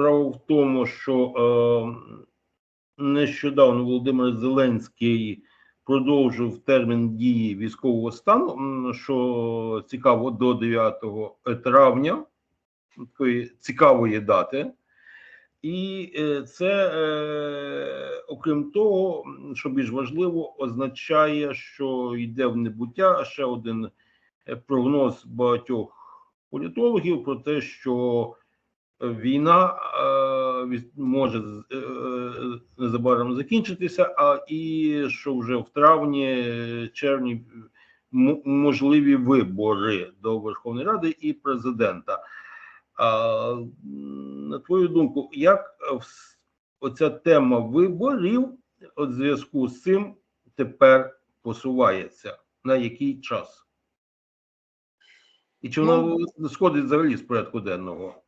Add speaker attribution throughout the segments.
Speaker 1: Справа в тому, що е, нещодавно Володимир Зеленський продовжив термін дії військового стану, що цікаво, до 9 травня, такої цікавої дати. І е, це, е, окрім того, що більш важливо, означає, що йде в небуття ще один е, прогноз багатьох політологів про те, що війна е, може е, незабаром закінчитися, а і що вже в травні, е, червні можливі вибори до Верховної Ради і президента. А, на твою думку, як е, оця тема виборів у зв'язку з цим тепер посувається? На який час? І чи вона сходить взагалі з порядку денного?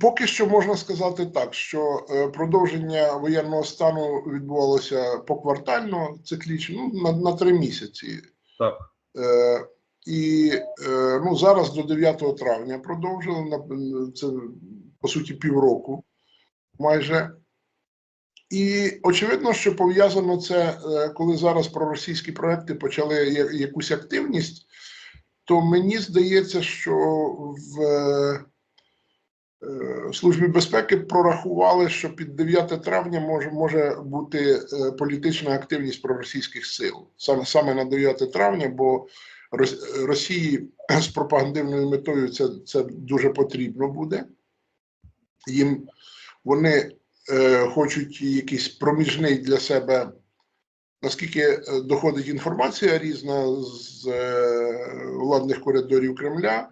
Speaker 2: Поки що можна сказати так, що е, продовження воєнного стану відбувалося поквартально, циклічно, ну, на, на три місяці.
Speaker 1: Так.
Speaker 2: Е, і е, ну, зараз до 9 травня продовжили на це по суті півроку майже. І очевидно, що пов'язано це, е, коли зараз проросійські проекти почали якусь активність, то мені здається, що в е, е, Службі безпеки прорахували, що під 9 травня може, може бути е, політична активність проросійських сил саме саме на 9 травня, бо Рос- Росії з пропагандивною метою це, це дуже потрібно буде. Їм вони е, хочуть якийсь проміжний для себе, наскільки е, доходить інформація різна з е, владних коридорів Кремля.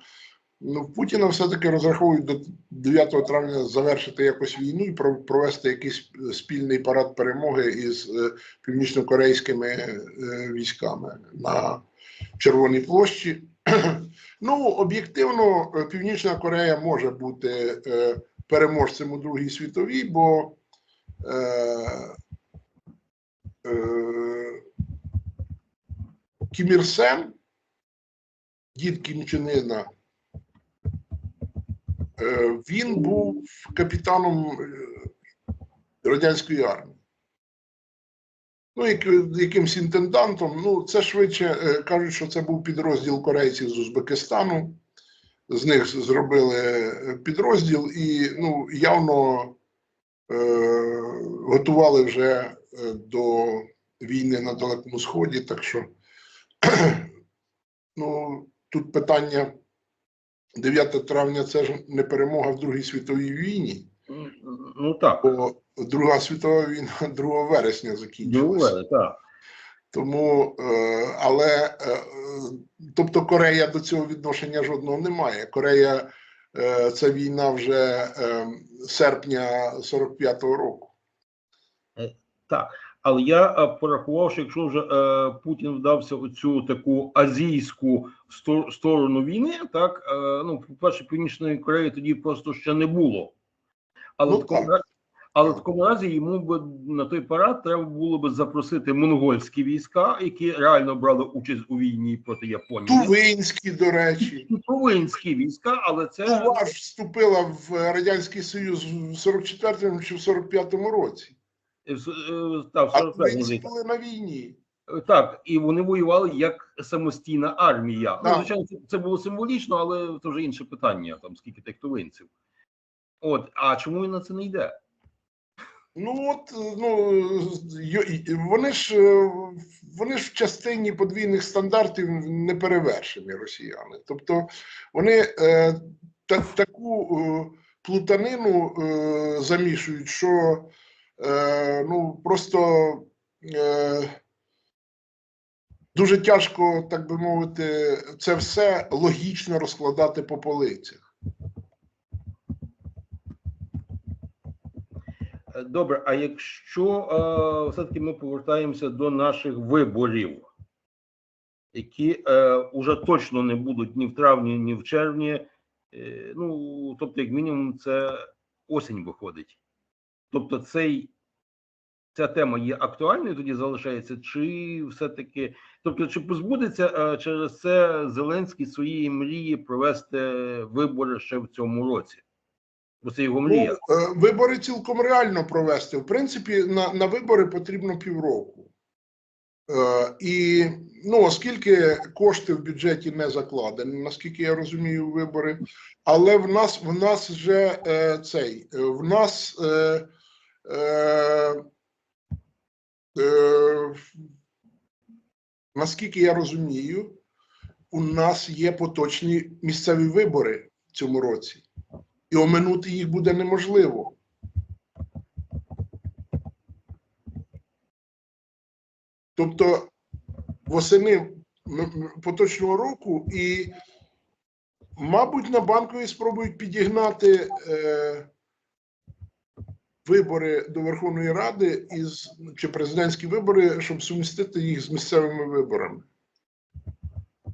Speaker 2: Ну, Путіна все-таки розраховують до 9 травня завершити якось війну і про- провести якийсь спільний парад перемоги із е, північнокорейськими е, військами на Червоній площі. Ну, об'єктивно, е, Північна Корея може бути переможцем у Другій світовій, бо е, е, Кім Ір Сен, дід Кім Чен Ына, він був капітаном е, радянської армії. Ну, як, якимсь інтендантом. Ну, це швидше е, кажуть, що це був підрозділ корейців з Узбекистану. З них зробили е, підрозділ і ну, явно е, готували вже е, до війни на Далекому Сході. Так що ну, тут питання 9 травня це ж не перемога в Другій світовій війні,
Speaker 1: Ну так,
Speaker 2: бо Друга світова війна 2 вересня закінчилася.
Speaker 1: Друге, так.
Speaker 2: Тому, е, але е, тобто Корея до цього відношення жодного не має. Корея е, це війна вже серпня 45-го року.
Speaker 1: Так, але я е, порахував, що якщо вже е, Путін вдався у цю таку азійську сто- сторону війни, так е, ну, по-перше, Північної Кореї тоді просто ще не було. Але,
Speaker 2: Ну,
Speaker 1: в такому, разі- але в такому разі йому би на той парад треба було би запросити монгольські війська, які реально брали участь у війні проти Японії.
Speaker 2: Тувинські, до речі,
Speaker 1: Тувинські війська, але це
Speaker 2: Тува ж вступила в Радянський Союз в 44-му чи в 45-му році.
Speaker 1: Е, е, так,
Speaker 2: А
Speaker 1: 45
Speaker 2: були на війні.
Speaker 1: Так, і вони воювали як самостійна армія. Ну, звичайно, це, було символічно, але це вже інше питання, там скільки тих тувинців. От, а чому він на це не йде?
Speaker 2: Ну от ну вони ж е, вони ж в частині подвійних стандартів не перевершені росіяни. Тобто вони е, та, таку е, плутанину е, замішують, що е, ну просто е, дуже тяжко, так би мовити, це все логічно розкладати по полицях.
Speaker 1: Добре, а якщо е, все-таки ми повертаємося до наших виборів, які е, уже точно не будуть ні в травні, ні в червні, е, ну тобто, як мінімум, це осінь виходить. Тобто, цей, ця тема є актуальною, тоді залишається, чи все-таки, тобто, чи позбудеться е, через це Зеленський своєї мрії провести вибори ще в цьому році? Бо це його
Speaker 2: Ну,
Speaker 1: мрія.
Speaker 2: е, вибори цілком реально провести. В принципі, на, на вибори потрібно півроку. Е, і ну, оскільки кошти в бюджеті не закладені, наскільки я розумію, вибори, але в нас в нас вже е, цей е, в нас е, е, е, наскільки я розумію, у нас є поточні місцеві вибори в цьому році і оминути їх буде неможливо. Тобто восени поточного року і, мабуть, на банковій спробують підігнати е, вибори до Верховної Ради із чи президентські вибори, щоб сумістити їх з місцевими виборами.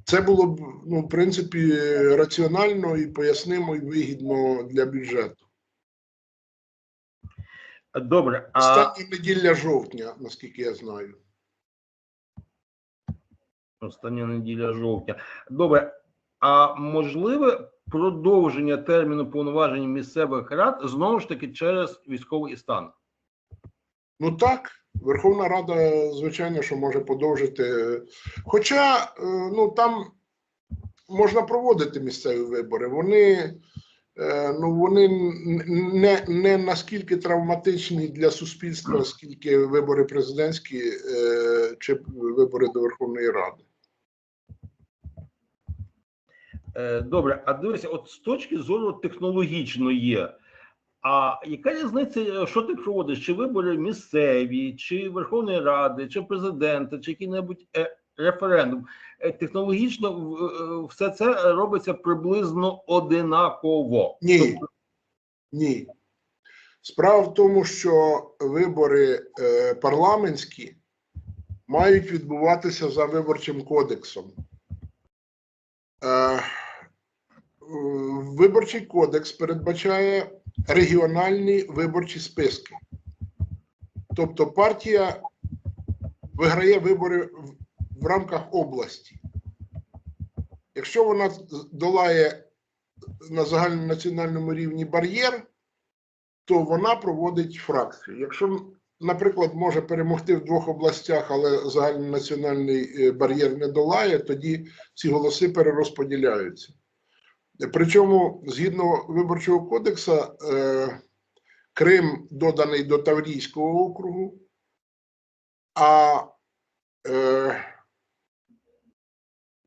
Speaker 2: Це було б, ну, в принципі, раціонально і пояснимо, і вигідно для бюджету.
Speaker 1: Добре, а
Speaker 2: Остання неділя жовтня, наскільки я знаю.
Speaker 1: остання неділя жовтня. Добре, а можливе продовження терміну повноважень місцевих рад знову ж таки через військовий стан?
Speaker 2: Ну так, Верховна Рада, звичайно, що може подовжити. Хоча е, ну там можна проводити місцеві вибори. Вони, е, ну, вони не, не наскільки травматичні для суспільства, скільки вибори президентські е, чи вибори до Верховної Ради.
Speaker 1: Е, Добре, а дивися, от з точки зору технологічної, а яка різниця, е, що ти проводиш? Чи вибори місцеві, чи Верховної Ради, чи президента, чи який-небудь е, референдум? Е, Технологічно е, все це робиться приблизно одинаково.
Speaker 2: Ні.
Speaker 1: Тобто,
Speaker 2: Ні. Справа в тому, що вибори е, парламентські мають відбуватися за виборчим кодексом. Виборчий кодекс передбачає регіональні виборчі списки. Тобто партія виграє вибори в, в рамках області. Якщо вона долає на загальнонаціональному рівні бар'єр, то вона проводить фракцію. Якщо, наприклад, може перемогти в двох областях, але загальнонаціональний е, бар'єр не долає, тоді ці голоси перерозподіляються. Причому, згідно виборчого кодексу, е, Крим доданий до Таврійського округу, а е,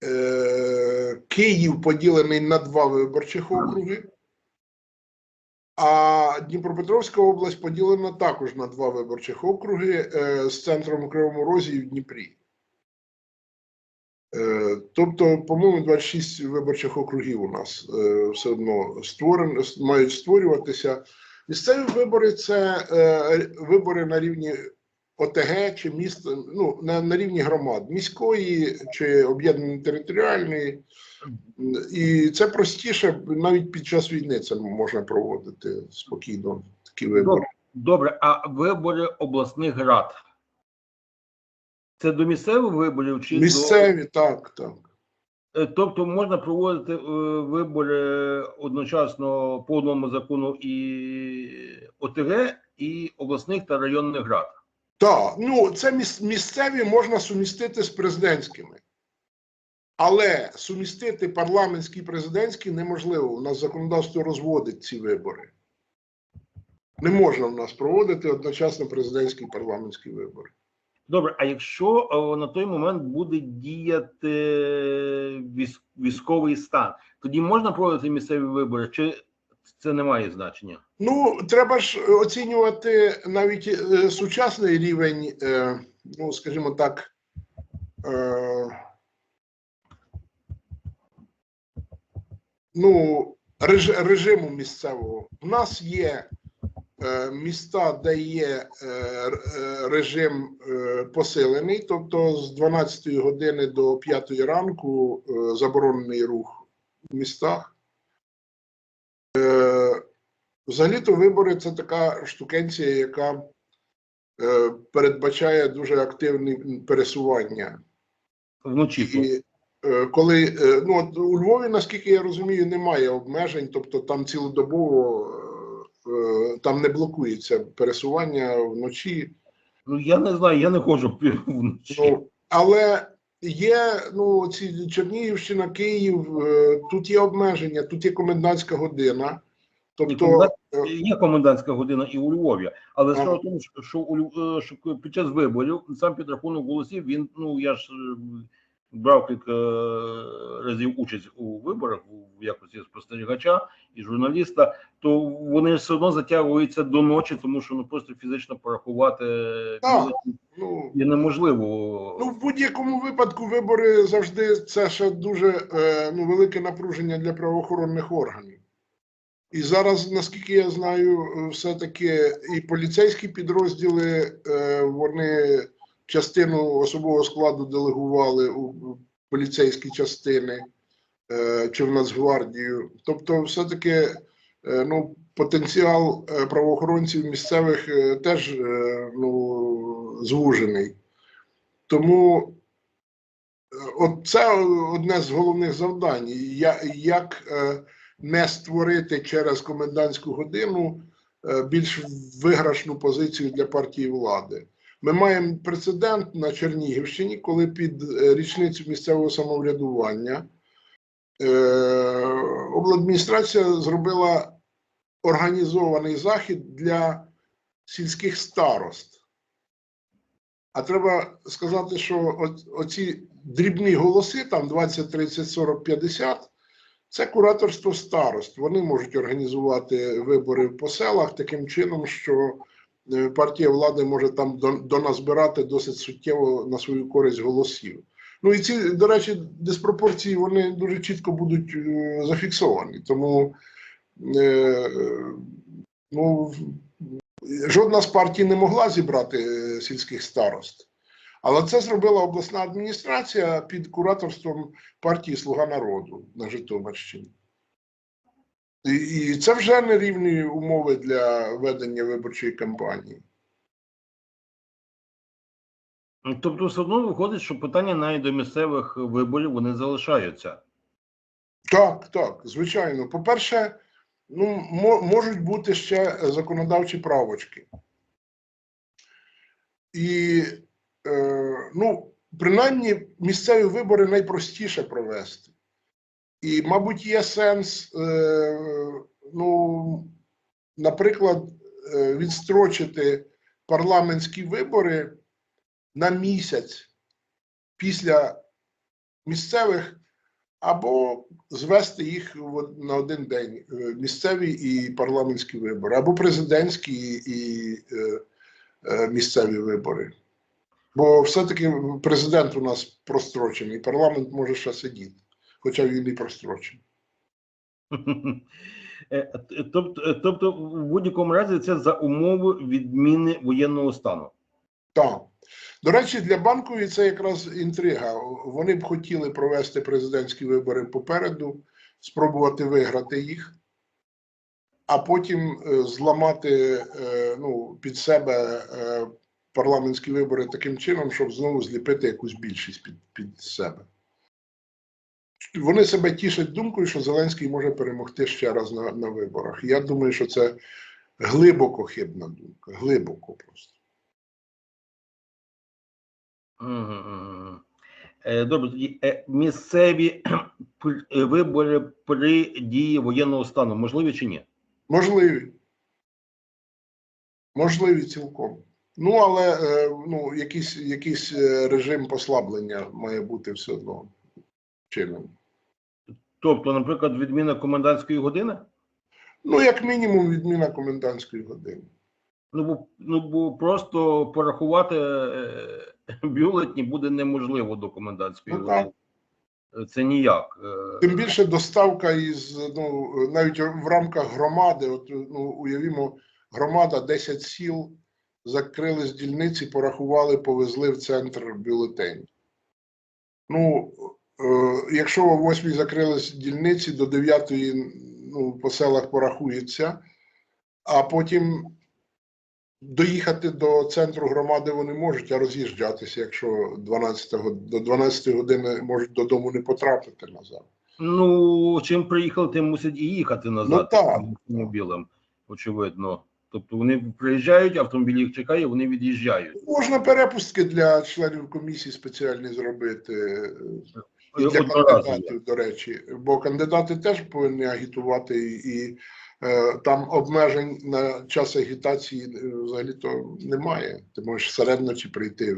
Speaker 2: е, Київ поділений на два виборчих округи, а Дніпропетровська область поділена також на два виборчих округи з центром Кривому Розі і в Дніпрі. Е, тобто, по-моєму, 26 виборчих округів у нас е, все одно створено, мають створюватися. Місцеві вибори це е, вибори на рівні ОТГ чи міст, ну, на, на рівні громад, міської чи об'єднаної територіальної. І це простіше, навіть під час війни це можна проводити спокійно, такі вибори.
Speaker 1: Добре, а вибори обласних рад? Це до місцевих виборів чи до
Speaker 2: Місцеві, так, так.
Speaker 1: Е, Тобто можна проводити е, вибори одночасно по одному закону і ОТГ, і обласних та районних рад.
Speaker 2: Так, ну це міс- місцеві можна сумістити з президентськими. Але сумістити парламентські і президентські неможливо. У нас законодавство розводить ці вибори. Не можна в нас проводити одночасно президентські і парламентські вибори.
Speaker 1: Добре, а якщо е, на той момент буде діяти військовий стан, тоді можна проводити місцеві вибори, чи це не має значення?
Speaker 2: Ну, треба ж оцінювати навіть е, сучасний рівень, е, ну, скажімо так, е, ну, реж, режиму місцевого. У нас є е, міста, де є е, е, режим е, посилений, тобто з 12 години до 5 ранку е, заборонений рух в містах. Е, Взагалі-то вибори це така штукенція, яка е, передбачає дуже активне пересування.
Speaker 1: Вночі.
Speaker 2: І е, коли е, ну от у Львові, наскільки я розумію, немає обмежень, тобто там цілодобово е, там не блокується пересування вночі.
Speaker 1: Ну я не знаю, я не ходжу вночі.
Speaker 2: Ну, але є ну, ці Чернігівщина, Київ, е, тут є обмеження, тут є комендантська година. Тобто, е,
Speaker 1: Є комендантська година і у Львові, але справа в тому, що- що, у е, що під час виборів сам підрахунок голосів він ну я ж е, брав кілька е, разів участь у виборах у якості спостерігача і журналіста, то вони все одно затягуються до ночі, тому що ну просто фізично порахувати
Speaker 2: Так. ну,
Speaker 1: є неможливо.
Speaker 2: Ну, в будь-якому випадку вибори завжди це ще дуже е, ну, велике напруження для правоохоронних органів. І зараз, наскільки я знаю, е, все-таки і поліцейські підрозділи е, вони частину особового складу делегували у поліцейські частини е, чи в Нацгвардію. Тобто, все-таки е, ну, потенціал е, правоохоронців місцевих теж ну, звужений. Тому це одне з головних завдань. Як не створити через комендантську годину більш виграшну позицію для партії влади. Ми маємо прецедент на Чернігівщині, коли під е, річницю місцевого самоврядування е, обладміністрація зробила організований захід для сільських старост. А треба сказати, що оці дрібні голоси, там 20, 30, 40, 50, це кураторство старост. Вони можуть організувати вибори по селах таким чином, що партія влади може там до- доназбирати досить суттєво на свою користь голосів. Ну і ці, до речі, диспропорції вони дуже чітко будуть е, зафіксовані. Тому е, е, ну, жодна з партій не могла зібрати е, сільських старост. Але це зробила обласна адміністрація під кураторством партії Слуга народу на Житомирщині. І, і це вже нерівні умови для ведення виборчої кампанії.
Speaker 1: Тобто, все одно виходить, що питання навіть до місцевих виборів вони залишаються.
Speaker 2: Так, так, звичайно. По-перше, ну, можуть бути ще законодавчі правочки. І, е, ну, принаймні, місцеві вибори найпростіше провести. І, мабуть, є сенс, е, ну, наприклад, е, відстрочити парламентські вибори на місяць після місцевих або звести їх на один день е, місцеві і парламентські вибори, або президентські і, і е, е, місцеві вибори. Бо все-таки президент у нас прострочений, парламент може ще сидіти, хоча він і прострочений.
Speaker 1: Е, Тобто, е, тобто, в будь-якому разі це за умови відміни воєнного стану.
Speaker 2: Так. До речі, для банкової це якраз інтрига. Вони б хотіли провести президентські вибори попереду, спробувати виграти їх, а потім е, зламати ну, під себе парламентські вибори таким чином, щоб знову зліпити якусь більшість під, під себе. Вони себе тішать думкою, що Зеленський може перемогти ще раз на, на виборах. Я думаю, що це глибоко хибна думка. Глибоко просто.
Speaker 1: Е, Добре, тоді е, місцеві е, вибори при дії воєнного стану можливі чи ні?
Speaker 2: Можливі. Можливі цілком. Ну, але ну, якийсь, якийсь режим послаблення має бути все одно чинним.
Speaker 1: Тобто, наприклад, відміна комендантської години?
Speaker 2: Ну, як мінімум, відміна комендантської години.
Speaker 1: Ну бо, ну, бо просто порахувати е, бюлетні буде неможливо до комендантської
Speaker 2: Ну,
Speaker 1: години. Це ніяк. Е,
Speaker 2: Тим більше доставка із ну, навіть в рамках громади, от ну, уявімо, громада 10 сіл закрили з дільниці, порахували, повезли в центр бюлетень. Ну, е, якщо о 8 закрили з дільниці, до 9 ну, по селах порахується, а потім доїхати до центру громади вони можуть, а роз'їжджатися, якщо 12 до 12 години можуть додому не потрапити назад.
Speaker 1: Ну, чим приїхали, тим мусять і їхати назад
Speaker 2: Ну, так.
Speaker 1: автомобілем. очевидно. Тобто вони приїжджають, автомобіль їх чекає, вони від'їжджають.
Speaker 2: Можна перепустки для членів комісії спеціальні зробити е, для кандидатів, до речі, бо кандидати теж повинні агітувати, і, і е, там обмежень на час агітації е, взагалі то немає. Ти можеш серед ночі прийти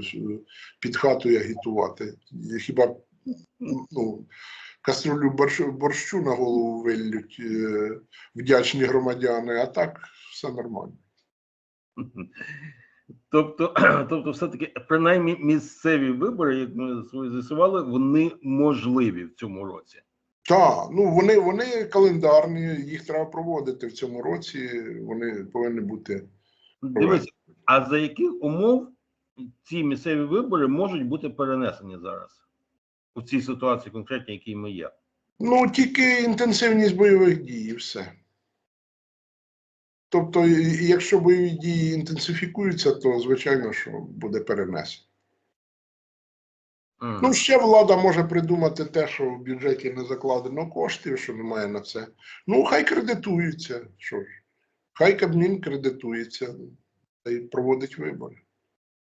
Speaker 2: під хату і агітувати. І Хіба ну, каструлю борщу, борщу на голову виллють е, вдячні громадяни, а так все нормально.
Speaker 1: Тобто, тобто, все-таки, принаймні, місцеві вибори, як ми з'ясували, вони можливі в цьому році.
Speaker 2: Так, ну вони, вони календарні, їх треба проводити в цьому році. Вони повинні бути.
Speaker 1: Дивись, а за яких умов ці місцеві вибори можуть бути перенесені зараз у цій ситуації, конкретній, якій ми є?
Speaker 2: Ну, тільки інтенсивність бойових дій, і все. Тобто, якщо бойові дії інтенсифікуються, то звичайно, що буде перенесено. Ну, ще влада може придумати те, що в бюджеті не закладено коштів, що немає на це. Ну, хай кредитуються. Що ж, хай Кабмін кредитується та й проводить вибори.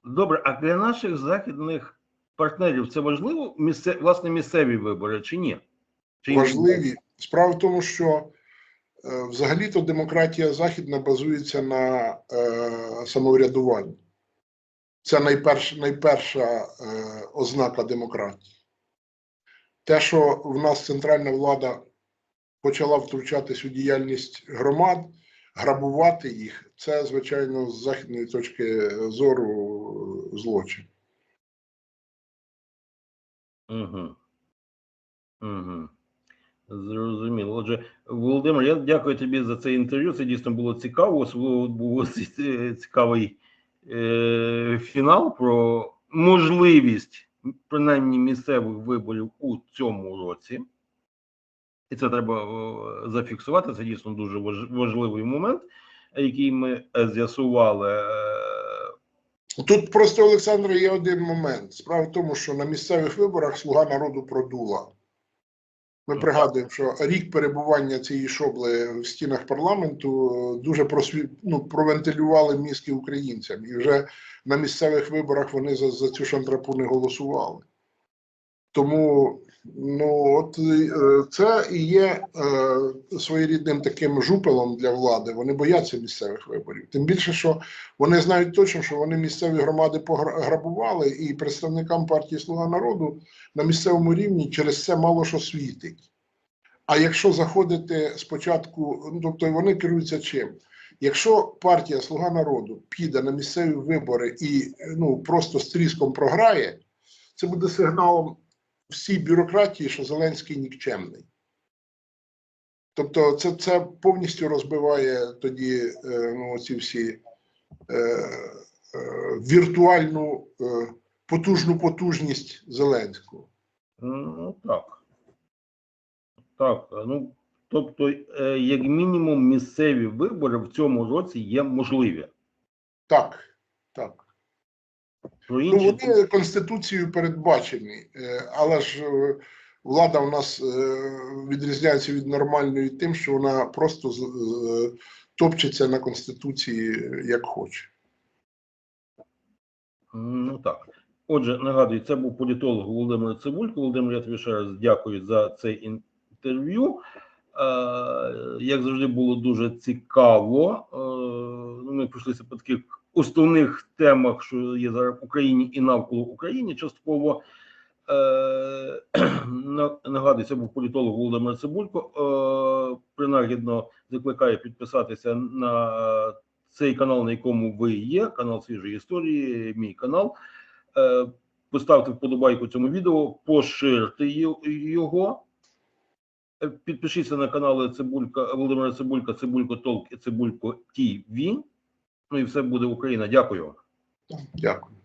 Speaker 1: Добре, а для наших західних партнерів це важливо місце, власне місцеві вибори чи ні? Чи
Speaker 2: важливі. Справа в тому, що взагалі-то демократія західна базується на е, самоврядуванні. Це найперш, найперша е, ознака демократії. Те, що в нас центральна влада почала втручатись у діяльність громад, грабувати їх, це, звичайно, з західної точки зору е, злочин.
Speaker 1: Угу. Угу. Зрозуміло. Отже, Володимир, я дякую тобі за це інтерв'ю. Це дійсно було цікаво. Особливо був е, цікавий е, фінал про можливість принаймні місцевих виборів у цьому році. І це треба зафіксувати. Це дійсно дуже важ- важливий момент, який ми е, з'ясували. Е,
Speaker 2: Тут просто, Олександр, є один момент. Справа в тому, що на місцевих виборах Слуга народу продула. Ми пригадуємо, що рік перебування цієї шобли в стінах парламенту е, дуже просві... ну, провентилювали мізки українцям. І вже на місцевих виборах вони за, за цю шантрапу не голосували. Тому ну, от, е, це і є е, своєрідним таким жупелом для влади. Вони бояться місцевих виборів. Тим більше, що вони знають точно, що вони місцеві громади пограбували, і представникам партії Слуга народу на місцевому рівні через це мало що світить. А якщо заходити спочатку, ну тобто вони керуються чим? Якщо партія Слуга народу піде на місцеві вибори і ну просто тріском програє, це буде сигналом всій бюрократії, що Зеленський нікчемний. Тобто, це, це повністю розбиває тоді е, ну, ці всі е, е, віртуальну е, потужну потужність Зеленського.
Speaker 1: Ну так. Так, ну тобто, е, як мінімум, місцеві вибори в цьому році є можливі.
Speaker 2: Так, так. Ну, вони Конституцією передбачені, е, але ж е, влада у нас е, відрізняється від нормальної тим, що вона просто топчеться на Конституції як хоче.
Speaker 1: Ну так. Отже, нагадую, це був політолог Володимир Цибулько. Володимир, я тобі ще раз дякую за це інтерв'ю. Як завжди, було дуже цікаво. Ми пройшлися по таких основних темах, що є зараз в Україні і навколо України. Частково е, на- був політолог Володимир Цибулько. Е, принагідно закликаю підписатися на цей канал, на якому ви є, канал свіжої історії, мій канал. Е, Поставте вподобайку цьому відео, поширте його. Е, Підпишіться на канали Цибулька Володимира Цибулька, Цибулько Толк і Цибулько ТВ. Ну і все буде Україна. Дякую.
Speaker 2: Дякую.